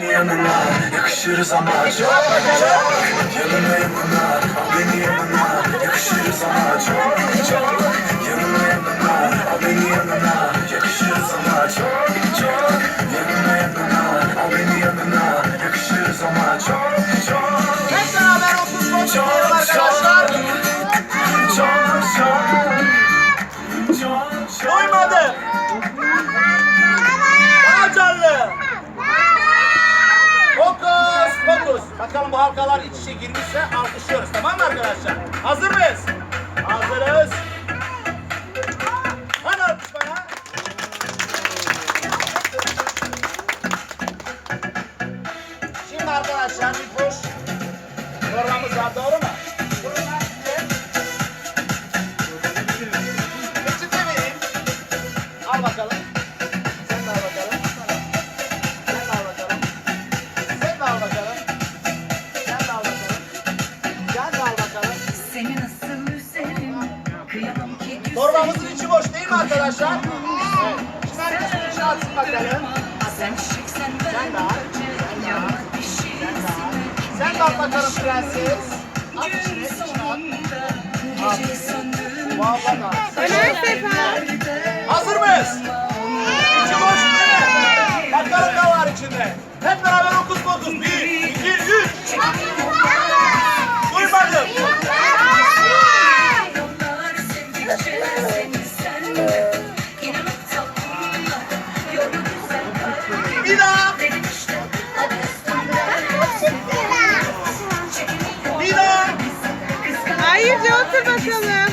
yanına yakışırız ama çok çok Yanına yanına al beni yanına yakışırız ama çok çok Yanına yanına al beni yanına yakışırız ama çok çok Yanına yanına al beni yanına yakışırız ama çok çok Hep beraber 30 boş Çok arkadaşlar. çok çok çok çok Duymadı. Daha canlı. Bakalım bu halkalar iç içe girmişse alkışlıyoruz. Tamam mı arkadaşlar? Hazır mıyız? Hazırız. Hadi alkış bana. Şimdi arkadaşlar bir push. Programımız var doğru mu? Al bakalım. Torbamızın içi boş değil mi arkadaşlar? Şimdi herkes bir içine atsın bakalım. Sen Sen de şey Sen de al bakalım prenses. At içine, içine at. Vallahi da. Hazır mıyız? İçi boş değil mi? Bakalım ne var içinde. Hep beraber Hayırca otur bakalım.